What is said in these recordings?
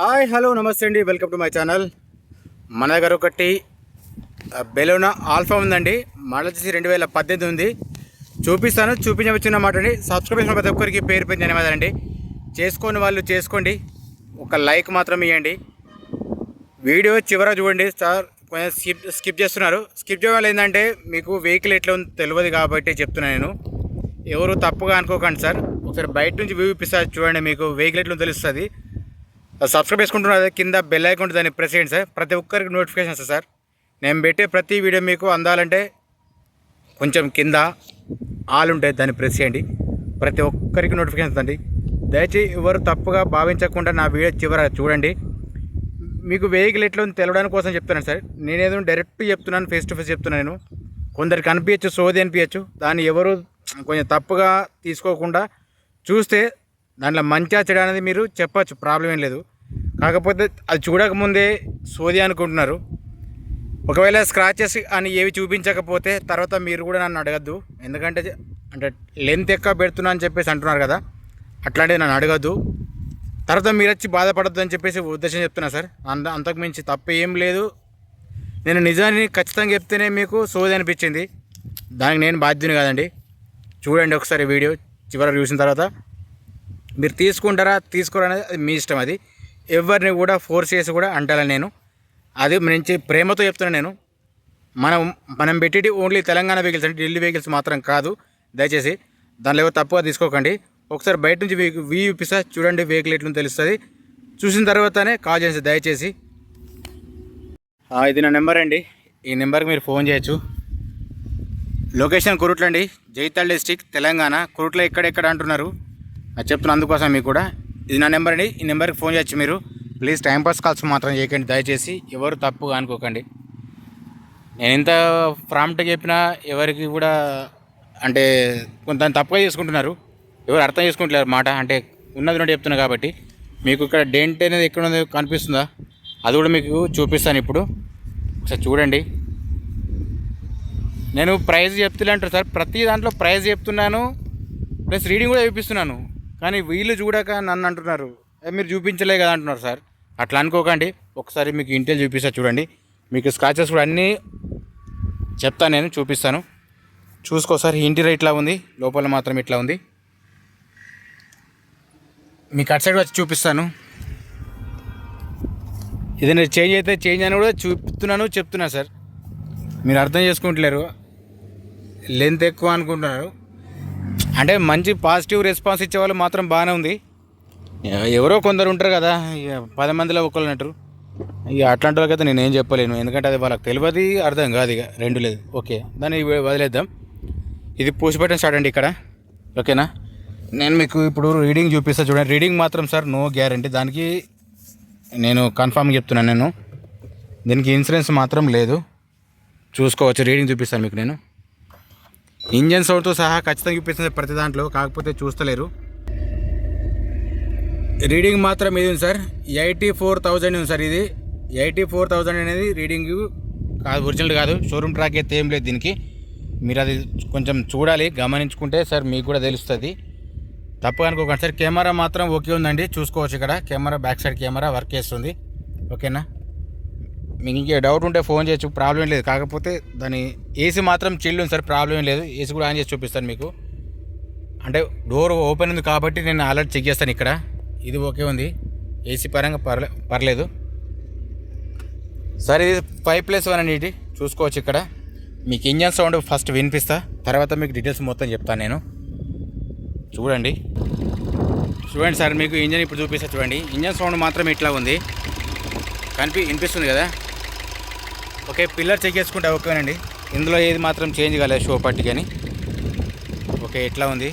Hi hello నమస్తే అండి. Welcome to my channel. మన దగ్గర ఒకటి బెలోనా ఆల్ఫా ఉందండి. మళ్ళీ వచ్చేసి రెండు వేల పద్దెనిమిది ఉంది. చూపిస్తాను చూపించవచ్చున్నమాట అండి. సబ్స్క్రైబ్ చేసిన ప్రతి ఒక్కరికి పేరు పేరు ధన్యవాదాలండి చేసుకోని వాళ్ళు చేసుకోండి. ఒక లైక్ మాత్రం ఇవ్వండి వీడియో చివర చూడండి. సార్ కొంచెం స్కిప్ స్కిప్ చేస్తున్నారు. స్కిప్ చేయడం ఏంటంటే మీకు వెహికల్ ఎట్లా ఉందో తెలియదు కాబట్టి చెప్తున్నాను నేను. ఎవరు తప్పుగా అనుకోకండి సార్. ఒకసారి బయట నుంచి వ్యూ ఇప్పిస్తారు చూడండి మీకు వెహికల్ ఎట్లా తెలుస్తుంది. సబ్స్క్రైబ్ చేసుకుంటున్నారు కింద బెల్ ఐకాన్ దాన్ని ప్రెస్ చేయండి సార్. ప్రతి ఒక్కరికి నోటిఫికేషన్ వస్తుంది సార్. నేను పెట్టే ప్రతి వీడియో మీకు అందాలంటే కొంచెం కింద ఆల్ ఉంటాయి దాన్ని ప్రెస్ చేయండి. ప్రతి ఒక్కరికి నోటిఫికేషన్ వస్తుంది దయచేసి ఎవరు తప్పుగా భావించకుండా నా వీడియో చివర చూడండి. మీకు వెహికల్ ఎట్లా ఉంది తెలవడానికి కోసం చెప్తున్నాను సార్. నేనేదో డైరెక్ట్ చెప్తున్నాను ఫేస్ టు ఫేస్ చెప్తున్నాను నేను. కొందరికి అనిపించచ్చు సోది అనిపించచ్చు. దాన్ని ఎవరు కొంచెం తప్పుగా తీసుకోకుండా చూస్తే దాంట్లో మంచిగా చెడు అనేది మీరు చెప్పచ్చు ప్రాబ్లం ఏం లేదు. కాకపోతే అది చూడకముందే సోది అనుకుంటున్నారు. ఒకవేళ స్క్రాచెస్ అని ఏవి చూపించకపోతే తర్వాత మీరు కూడా నన్ను అడగద్దు. ఎందుకంటే అంటే లెంత్ ఎక్కువ పెడుతున్నా అని చెప్పేసి అంటున్నారు కదా. అట్లాంటివి నన్ను అడగద్దు. తర్వాత మీరు వచ్చి బాధపడద్దు అని చెప్పేసి ఉద్దేశం చెప్తున్నా సార్. అంత అంతకు మించి తప్పు ఏం లేదు. నేను నిజాన్ని ఖచ్చితంగా చెప్తేనే మీకు సోది అనిపించింది. దానికి నేను బాధ్యుని కాదండి. చూడండి ఒకసారి వీడియో చివరి చూసిన తర్వాత. మీరు తీసుకుంటారా తీసుకోరా అనేది అది మీ ఇష్టం అది. ఎవరిని కూడా ఫోర్స్ చేసి కూడా అంటాను నేను. అది నుంచి ప్రేమతో చెప్తున్నాను నేను. మనం మనం పెట్టేటి ఓన్లీ తెలంగాణ వెహికల్స్ అంటే ఢిల్లీ వెహికల్స్ మాత్రం కాదు. దయచేసి దానిలో ఎవరు తప్పుగా తీసుకోకండి. ఒకసారి బయట నుంచి వీ చూపిస్తా చూడండి వెహికల్ ఎట్లు తెలుస్తుంది. చూసిన తర్వాతనే కాల్ చేసి దయచేసి. ఇది నా నెంబర్ అండి. ఈ నెంబర్కి మీరు ఫోన్ చేయొచ్చు. లొకేషన్ కురుట్లండి. జైతాల్ డిస్టిక్ తెలంగాణ. కురుట్ల ఎక్కడెక్కడ అంటున్నారు? అది చెప్తున్నా అందుకోసం మీకు కూడా. ఇది నా నెంబర్ అండి. ఈ నెంబర్కి ఫోన్ చేయొచ్చు మీరు. ప్లీజ్ టైంపాస్ కాల్స్ మాత్రం చేయకండి. దయచేసి ఎవరు తప్పుగా అనుకోకండి. నేను ఇంత ప్రాంప్ట్గా చెప్పినా ఎవరికి కూడా అంటే కొంత తప్పుగా చేసుకుంటున్నారు. ఎవరు అర్థం చేసుకుంటలేరు మాట. అంటే ఉన్నది నుండి చెప్తున్నా కాబట్టి. మీకు ఇక్కడ డెంట్ అనేది ఎక్కడ ఉందో కనిపిస్తుందా? అది కూడా మీకు చూపిస్తాను ఇప్పుడు. ఒకసారి చూడండి. నేను ప్రైజ్ చెప్తులే అంటారు సార్. ప్రతి దాంట్లో ప్రైజ్ చెప్తున్నాను. ప్లస్ రీడింగ్ కూడా చూపిస్తున్నాను. కానీ వీళ్ళు చూడక నన్ను అంటున్నారు. మీరు చూపించలే కదా అంటున్నారు సార్. అట్లా అనుకోకండి. ఒకసారి మీకు ఇంటెల్ చూపిస్తా చూడండి. మీకు స్క్రాచెస్ కూడా అన్నీ చెప్తాను నేను చూపిస్తాను. చూసుకో సార్ ఇంటీరియర్ ఇట్లా ఉంది. లోపల మాత్రం ఇట్లా ఉంది. మీకు అటు సైడ్ వచ్చి చూపిస్తాను. ఏదైనా చేంజ్ అయితే చేంజ్ అని కూడా చూపుతున్నాను చెప్తున్నా సార్. మీరు అర్థం చేసుకుంటలేరు. లెంత్ ఎక్కువ అనుకుంటున్నారు. అంటే మంచి పాజిటివ్ రెస్పాన్స్ ఇచ్చే వాళ్ళు మాత్రం బాగానే ఉంది. ఎవరో కొందరు ఉంటారు కదా ఇక పది మందిలో ఒకళ్ళు అంటారు ఇక అట్లాంటి వాళ్ళకైతే నేను ఏం చెప్పలేను. ఎందుకంటే అది వాళ్ళకి తెలియదు అర్థం కాదు ఇక రెండు లేదు. ఓకే దాన్ని వదిలేద్దాం. ఇది పూసిపెట్టడం స్టార్ట్ అండి ఇక్కడ. ఓకేనా? నేను మీకు ఇప్పుడు రీడింగ్ చూపిస్తా చూడండి. రీడింగ్ మాత్రం సార్ నో గ్యారంటీ. దానికి నేను కన్ఫామ్ చెప్తున్నాను నేను. దీనికి ఇన్సూరెన్స్ మాత్రం లేదు. చూసుకోవచ్చు రీడింగ్ చూపిస్తాను మీకు నేను. ఇంజన్ సౌండ్తో సహా ఖచ్చితంగా చూపిస్తుంది ప్రతి దాంట్లో కాకపోతే చూస్తలేరు. రీడింగ్ మాత్రం ఇది ఉంది సార్? ఎయిటీ ఫోర్ థౌజండ్ ఉంది సార్ ఇది. ఎయిటీ ఫోర్ థౌజండ్ అనేది రీడింగ్ కాదు ఒరిజినల్ కాదు. షోరూమ్ ట్రాక్ అయితే ఏం లేదు దీనికి. మీరు అది కొంచెం చూడాలి గమనించుకుంటే సార్ మీకు కూడా తెలుస్తుంది. తప్పు అనుకోకండి సార్ కెమెరా మాత్రం ఓకే ఉందండి. చూసుకోవచ్చు ఇక్కడ. Camera back side camera work చేస్తుంది. ఓకేనా? మీకు ఇంకే డౌట్ ఉంటే ఫోన్ చేయొచ్చు ప్రాబ్లం లేదు. కాకపోతే దాని ఏసీ మాత్రం చిల్లు ఉంది సార్ ప్రాబ్లం లేదు. ఏసీ కూడా ఆన్ చేసి చూపిస్తాను మీకు. అంటే డోర్ ఓపెన్ ఉంది కాబట్టి నేను ఆల్రెడీ చెక్ చేస్తాను ఇక్కడ. ఇది ఓకే ఉంది. ఏసీ పరంగా పర్లే పర్లేదు. సార్ ఇది ఫైవ్ ప్లస్ వన్ అండి ఇది. చూసుకోవచ్చు ఇక్కడ. మీకు ఇంజన్ సౌండ్ ఫస్ట్ వినిపిస్తా. తర్వాత మీకు డీటెయిల్స్ మొత్తం చెప్తాను నేను. చూడండి. చూడండి సార్ మీకు ఇంజన్ ఇప్పుడు చూపిస్తా చూడండి. ఇంజన్ సౌండ్ మాత్రం ఇట్లా ఉంది. కనిపి వినిపిస్తుంది కదా? ఓకే పిల్లర్ చెక్ చేసుకుంటే ఓకేనండి. ఇందులో ఏది మాత్రం చేంజ్ కాలేదు షో పట్టి కానీ ఓకే ఎట్లా ఉంది?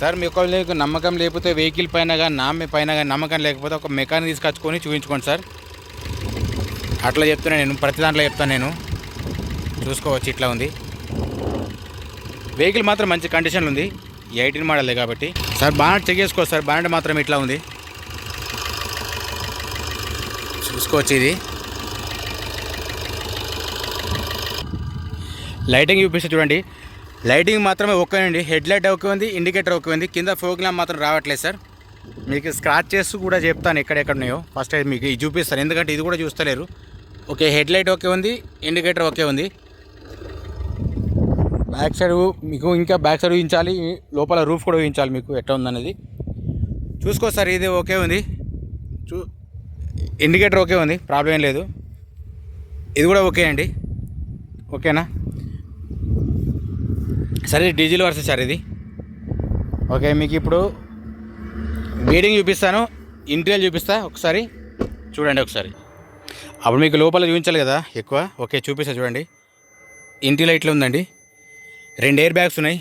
సార్ మీకు మీకు నమ్మకం లేకపోతే వెహికల్ పైన కానీ నా మీ పైన కానీ నమ్మకం లేకపోతే ఒక మెకానిక్ తీసుకొచ్చుకొని చూపించుకోండి సార్. అట్లా చెప్తున్నా నేను ప్రతి దాంట్లో చెప్తాను నేను. చూసుకోవచ్చు ఇట్లా ఉంది. వెహికల్ మాత్రం మంచి కండిషన్లో ఉంది. ఎయిటీన్ మోడలే కాబట్టి. సార్ బాండ్ చెక్ చేసుకోవచ్చు సార్ బాండ్ మాత్రం ఇట్లా ఉంది. చూసుకోవచ్చు ఇది. లైటింగ్ చూపిస్తే చూడండి. లైటింగ్ మాత్రమే ఓకే అండి. హెడ్ లైట్ ఓకే ఉంది ఇండికేటర్ ఓకే ఉంది. కింద ఫోక్ ల్యాంప్ మాత్రం రావట్లేదు సార్. మీకు స్క్రాచ్ చేస్తూ కూడా చెప్తాను ఎక్కడెక్కడ ఉన్నాయో ఫస్ట్ అయితే మీకు ఇది చూపిస్తాను. ఎందుకంటే ఇది కూడా చూస్తలేరు. ఓకే హెడ్ లైట్ ఓకే ఉంది ఇండికేటర్ ఓకే ఉంది. బ్యాక్ సైడ్ మీకు ఇంకా బ్యాక్ సైడ్ ఊహించాలి లోపల రూఫ్ కూడా ఊహించాలి మీకు ఎట్లా ఉందనేది. చూసుకో సార్ ఇది ఓకే ఉంది. చూ ఇండికేటర్ ఓకే ఉంది ప్రాబ్లం ఏం లేదు. ఇది కూడా ఓకే అండి. ఓకేనా? సరే డీజిల్ వర్సెస్ సార్ ఇది. ఓకే మీకు ఇప్పుడు బీడింగ్ చూపిస్తాను ఇంటీరియల్ చూపిస్తా ఒకసారి. చూడండి ఒకసారి. అప్పుడు మీకు లోపల చూపించాలి కదా ఎక్కువ. ఓకే చూపిస్తా చూడండి. ఇంటీరియల్ ఇట్లా ఉందండి. రెండు ఎయిర్ బ్యాగ్స్ ఉన్నాయి.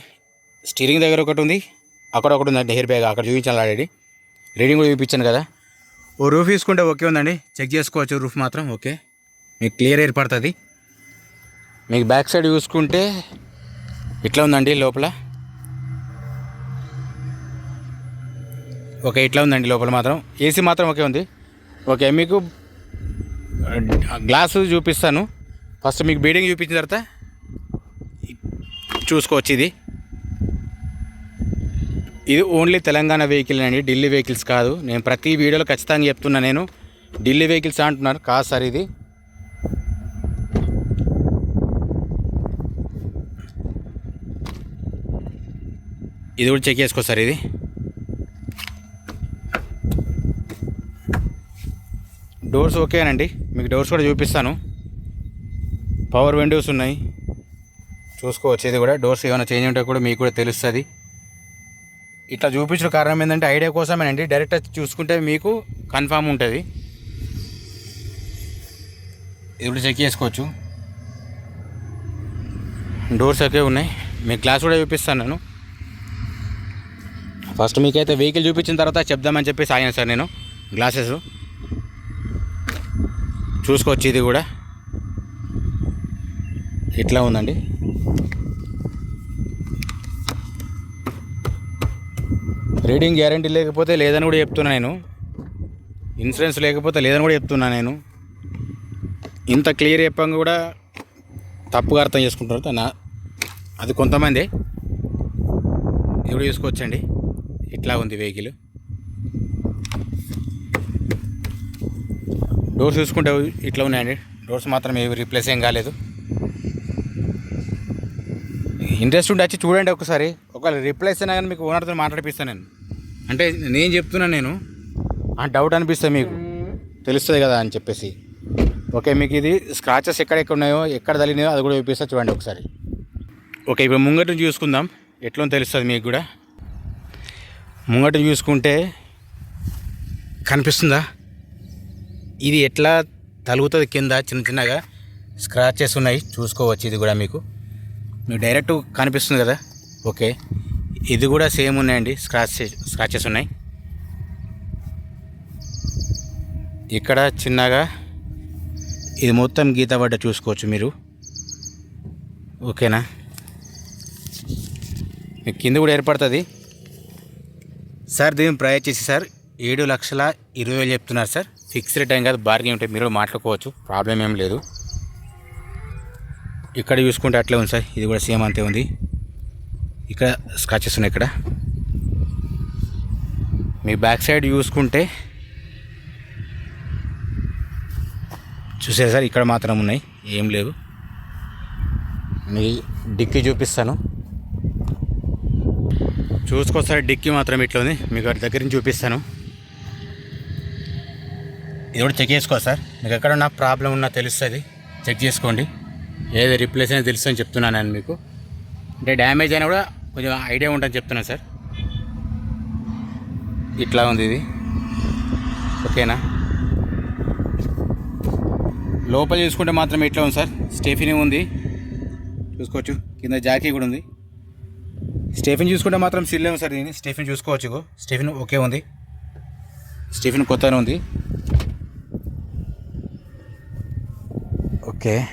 స్టీరింగ్ దగ్గర ఒకటి ఉంది అక్కడ ఒకటి ఉందండి ఎయిర్ బ్యాగ్ అక్కడ చూపించాలి ఆల్రెడీ రీడింగ్ కూడా చూపించాను కదా. ఓ రూఫ్ తీసుకుంటే ఓకే ఉందండి. చెక్ చేసుకోవచ్చు రూఫ్ మాత్రం ఓకే. మీకు క్లియర్ ఏర్పడుతుంది మీకు బ్యాక్ సైడ్ చూసుకుంటే ఇట్లా ఉందండి లోపల? ఓకే ఇట్లా ఉందండి లోపల మాత్రం. ఏసీ మాత్రం ఓకే ఉంది? ఓకే మీకు గ్లాసు చూపిస్తాను. ఫస్ట్ మీకు బీడింగ్ చూపించిన తర్వాత చూసుకోవచ్చు ఇది. ఇది ఓన్లీ తెలంగాణ వెహికల్ అండి ఢిల్లీ వెహికల్స్ కాదు. నేను ప్రతి వీడియోలో ఖచ్చితంగా చెప్తున్నా నేను. ఢిల్లీ వెహికల్స్ అంటున్నారు కాదు సార్ ఇది. ఇది కూడా చెక్ చేసుకో సార్ ఇది. డోర్స్ ఓకేనండి మీకు డోర్స్ కూడా చూపిస్తాను. పవర్ విండోస్ ఉన్నాయి. చూసుకోవచ్చు ఇది కూడా. డోర్స్ ఏమైనా చేంజ్ ఉంటే కూడా మీకు కూడా తెలుస్తుంది. ఇట్లా చూపించిన కారణం ఏంటంటే ఐడియా కోసమేనండి. డైరెక్ట్ చూసుకుంటే మీకు కన్ఫామ్ ఉంటుంది. ఇది కూడా చెక్ చేసుకోవచ్చు. డోర్స్ ఓకే ఉన్నాయి. మీకు గ్లాస్ కూడా చూపిస్తాను నేను. ఫస్ట్ మీకైతే వెహికల్ చూపించిన తర్వాత చెప్దామని చెప్పి సాగాను సార్ నేను. గ్లాసెస్ చూసుకోవచ్చు ఇది కూడా. ఇట్లా ఉందండి? రీడింగ్ గ్యారంటీ లేకపోతే లేదని కూడా చెప్తున్నా నేను. ఇన్సూరెన్స్ లేకపోతే లేదని కూడా చెప్తున్నా నేను. ఇంత క్లియర్ చెప్పంగా కూడా తప్పుగా అర్థం చేసుకుంటారు నా అది కొంతమంది. ఇప్పుడు చూసుకోవచ్చండి. ఇట్లా ఉంది వెహికల్. డోర్స్ చూసుకుంటే ఇట్లా ఉన్నాయండి. డోర్స్ మాత్రం ఏవి రీప్లేస్ ఏం కాలేదు. ఇంట్రెస్ట్ ఉండి వచ్చి చూడండి ఒకసారి. ఒకవేళ రిప్లేస్ అయినా కానీ మీకు ఓనర్తో మాట్లాడిపిస్తాను నేను. అంటే నేను చెప్తున్నాను నేను. ఆ డౌట్ అనిపిస్తుంది మీకు. తెలుస్తుంది కదా అని చెప్పేసి. ఓకే మీకు ఇది స్క్రాచెస్ ఎక్కడెక్కడ ఉన్నాయో ఎక్కడ తగిలినాయో అది కూడా చూపిస్తా చూడండి ఒకసారి. ఓకే ఇప్పుడు ముంగట నుంచి చూసుకుందాం. ఎట్లా తెలుస్తుంది మీకు కూడా. ముంగట చూసుకుంటే కనిపిస్తుందా? ఇది ఎట్లా తలుగుతుంది కింద? చిన్న చిన్నగా స్క్రాచెస్ ఉన్నాయి. చూసుకోవచ్చు ఇది కూడా మీకు. మీకు డైరెక్ట్ కనిపిస్తుంది కదా? ఓకే. ఇది కూడా సేమ్ ఉన్నాయండి. స్క్రాచ్ స్క్రాచెస్ ఉన్నాయి. ఇక్కడ చిన్నగా ఇది మొత్తం గీత పడ్డ చూసుకోవచ్చు మీరు. ఓకేనా? మీకు కింద కూడా ఏర్పడుతుంది. సార్ దీని ప్రైస్ చేసి సార్. ఏడు లక్షల ఇరవై వేలు చెప్తున్నారు సార్. ఫిక్స్ రేట్ ఏం కాదు బార్గెన్ ఉంటే మీరు మాట్లాడుకోవచ్చు. ప్రాబ్లం ఏం లేదు. ఇక్కడ చూసుకుంటే అట్లే ఉంది సార్. ఇది కూడా సేమ్ అంతే ఉంది. ఇక్కడ స్క్రాచెస్ ఉన్నాయి ఇక్కడ. మీ బ్యాక్ సైడ్ చూసుకుంటే చూసారు సార్ ఇక్కడ మాత్రం ఉన్నాయి. ఏం లేవు. మీ డిక్కీ చూపిస్తాను. చూసుకో సార్ డిక్కీ మాత్రం ఇట్లా ఉంది మీకు అటు దగ్గర నుంచి చూపిస్తాను. ఇది కూడా చెక్ చేసుకో సార్. మీకు ఎక్కడ నా ప్రాబ్లం ఉన్నా తెలుస్తుంది. చెక్ చేసుకోండి. ఏది రిప్లేస్ అయినా తెలుసు అని చెప్తున్నాను నేను మీకు. అంటే డ్యామేజ్ అయినా కూడా కొంచెం ఐడియా ఉంటుందని చెప్తున్నాను సార్. ఇట్లా ఉంది ఇది. ఓకేనా? లోపల చూసుకుంటే మాత్రం ఇట్లా ఉంది సార్. స్టెఫినీ ఉంది. చూసుకోవచ్చు. కింద జాకీ కూడా ఉంది. స్టెఫిన్ చూసుకుంటే మాత్రం సిల్లే సార్ దీన్ని. స్టెఫిన్ చూసుకోవచ్చు ఇగో. స్టెఫిన్ ఓకే ఉంది. స్టెఫిన్ కొత్తనే ఉంది. ఓకే.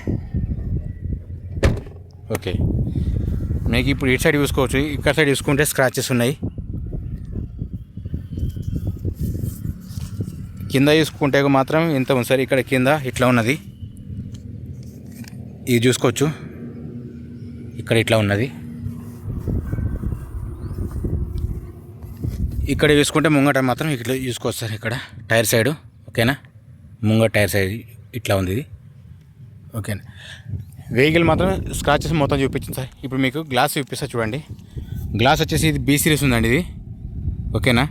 ఓకే. మీకు ఇప్పుడు ఇటు సైడ్ చూసుకోవచ్చు. ఇక్కడ సైడ్ చూసుకుంటే స్క్రాచెస్ ఉన్నాయి. కింద చూసుకుంటే మాత్రం ఇంత ఉంది సార్. ఇక్కడ కింద ఇట్లా ఉన్నది. ఇది చూసుకోవచ్చు. ఇక్కడ ఇట్లా ఉన్నది. ఇక్కడ చూసుకుంటే ముంగట మాత్రం ఇట్లా చూసుకోవచ్చు సార్ ఇక్కడ. టైర్ సైడ్ ఓకేనా? ముంగట టైర్ సైడ్ ఇట్లా ఉంది ఇది. ఓకేనా? వెహికల్ మాత్రం స్క్రాచెస్ మొత్తం చూపించింది సార్. ఇప్పుడు మీకు గ్లాస్ చూపిస్తా చూడండి. గ్లాస్ వచ్చేసి ఇది బీ సిరీస్ ఉందండి ఇది. ఓకేనా?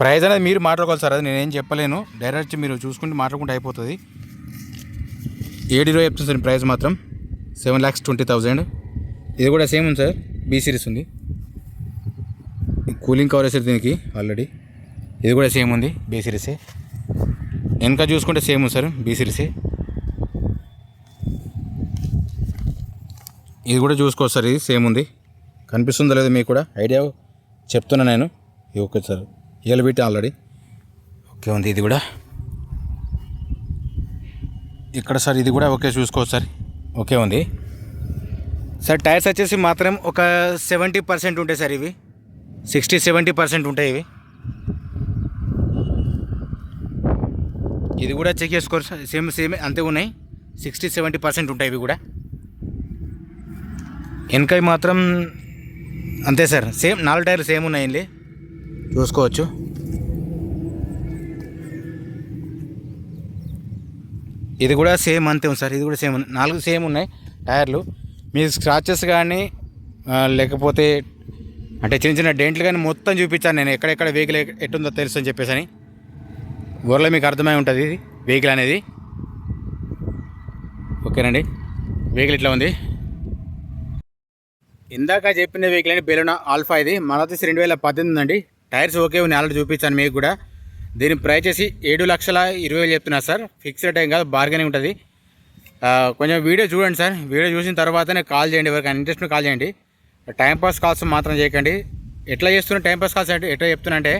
ప్రైస్ అనేది మీరు మాట్లాడుకోవాలి సార్. అది నేనేం చెప్పలేను. డైరెక్ట్ మీరు చూసుకుంటే మాట్లాడుకుంటే అయిపోతుంది. ఏడు ఇరవై చెప్తుంది సార్ ప్రైస్ మాత్రం. సెవెన్ ల్యాక్స్ ట్వంటీ థౌజండ్ ఇది కూడా సేమ్ ఉంది సార్. బీ సిరీస్ ఉంది. కూలింగ్ కవర్ వేసారు దీనికి ఆల్రెడీ. ఇది కూడా సేమ్ ఉంది బీ సిరీసే వెనక చూసుకుంటే సేమ్ ఉంది సార్ బీ సిరీసే ఇది కూడా చూసుకోవచ్చు సార్ ఇది సేమ్ ఉంది. కనిపిస్తుందో లేదో మీకు కూడా ఐడియా చెప్తున్నా నేను. ఇది ఓకే సార్ ఇవాళ పెట్టి ఆల్రెడీ. ఓకే ఉంది ఇది కూడా. ఇక్కడ సార్ ఇది కూడా ఓకే చూసుకోవచ్చు సార్ ఓకే ఉంది. సార్ టైర్స్ వచ్చేసి మాత్రం ఒక సెవెంటీ పర్సెంట్ ఉంటాయి సార్ ఇవి. సిక్స్టీ సెవెంటీ పర్సెంట్ ఉంటాయి ఇవి. ఇది కూడా చెక్ చేసుకోరు సార్. సేమ్ సేమ్ అంతే ఉన్నాయి. సిక్స్టీ సెవెంటీ పర్సెంట్ ఉంటాయి ఇవి కూడా. వెనకాయ మాత్రం అంతే సార్. సేమ్ నాలుగు టైర్లు సేమ్ ఉన్నాయండి. చూసుకోవచ్చు. ఇది కూడా సేమ్ అంతే ఉంది సార్. ఇది కూడా సేమ్ నాలుగు సేమ్ ఉన్నాయి టైర్లు. మీ స్క్రాచెస్ కానీ లేకపోతే అంటే చిన్న చిన్న డెంట్లు కానీ మొత్తం చూపించాను నేను. ఎక్కడెక్కడ వెహికల్ ఎట్టుందో తెలుసు అని చెప్పేసి అని ఊర్లో మీకు అర్థమై ఉంటుంది ఇది వెహికల్ అనేది. ఓకేనండి. వెహికల్ ఇట్లా ఉంది. ఇందాక చెప్పిన వెహికల్ అండి బెలూనా ఆల్ఫా ఇది. మన వచ్చేసి రెండు వేల పద్దెనిమిది అండి టైర్స్ ఓకే ఉన్నాయి ఆల్రెడీ చూపించాను మీకు కూడా. దీని ప్రైస్ చేసి ఏడు లక్షల ఇరవై వేలు చెప్తున్నారు సార్. ఫిక్స్డ్ టైం కాదు బార్గెనింగ్ ఉంటుంది. కొంచెం వీడియో చూడండి సార్. వీడియో చూసిన తర్వాతనే కాల్ చేయండి ఎవరికైనా. ఇంట్రెస్ట్ కాల్ చేయండి. టైంపాస్ కాల్స్ మాత్రం చేయకండి. ఎట్లా చేస్తున్న టైంపాస్ కాల్స్ అంటే ఎట్లా చెప్తున్నా అంటే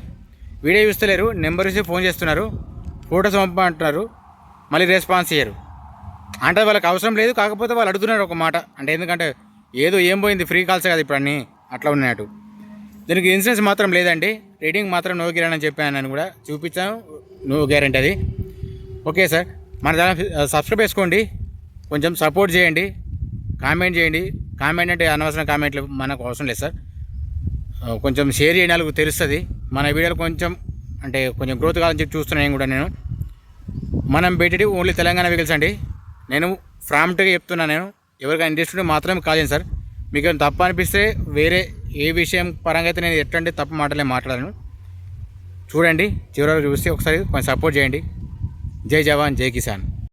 వీడియో చూస్తలేరు నెంబర్ ఇస్తే ఫోన్ చేస్తున్నారు ఫోటోస్ పంపమంటున్నారు మళ్ళీ రెస్పాన్స్ చేయరు అంటే వాళ్ళకి అవసరం లేదు కాకపోతే వాళ్ళు అడుగుతున్నారు ఒక మాట. అంటే ఎందుకంటే ఏదో ఏం పోయింది ఫ్రీ కాల్స్ కదా ఇప్పుడు అన్నీ అట్లా ఉన్నట్టు. దీనికి ఇన్సూరెన్స్ మాత్రం లేదండి. రేటింగ్ మాత్రం నో గ్యారెంటీ అని చెప్పాను నేను కూడా చూపించాను. నో గ్యారెంటీ అది. ఓకే సార్ మన ఛానల్ సబ్స్క్రైబ్ చేసుకోండి. కొంచెం సపోర్ట్ చేయండి. కామెంట్ చేయండి. కామెంట్ అంటే అనవసరం కామెంట్లు మనకు అవసరం లేదు సార్. కొంచెం షేర్ చేయండి వాళ్ళకు తెలుస్తుంది. మన వీడియోలు కొంచెం అంటే కొంచెం గ్రోత్ కావాలని చెప్పి చూస్తున్నాను కూడా నేను. మనం పెట్టేది ఓన్లీ తెలంగాణ వెహికల్స్ అండి. నేను ఫ్రామ్ట్గా చెప్తున్నాను నేను. ఎవరికైనా ఇంట్రెస్ట్ ఉంటే మాత్రమే కాల్ చేయండి సార్. మీకు తప్ప తప్పు అనిపిస్తే వేరే ఏ విషయం పరంగా అయితే నేను ఎట్లాంటి తప్పు మాటలే మాట్లాడను. చూడండి చివరి చూస్తే ఒకసారి కొంచెం సపోర్ట్ చేయండి. జై జవాన్ జై కిసాన్.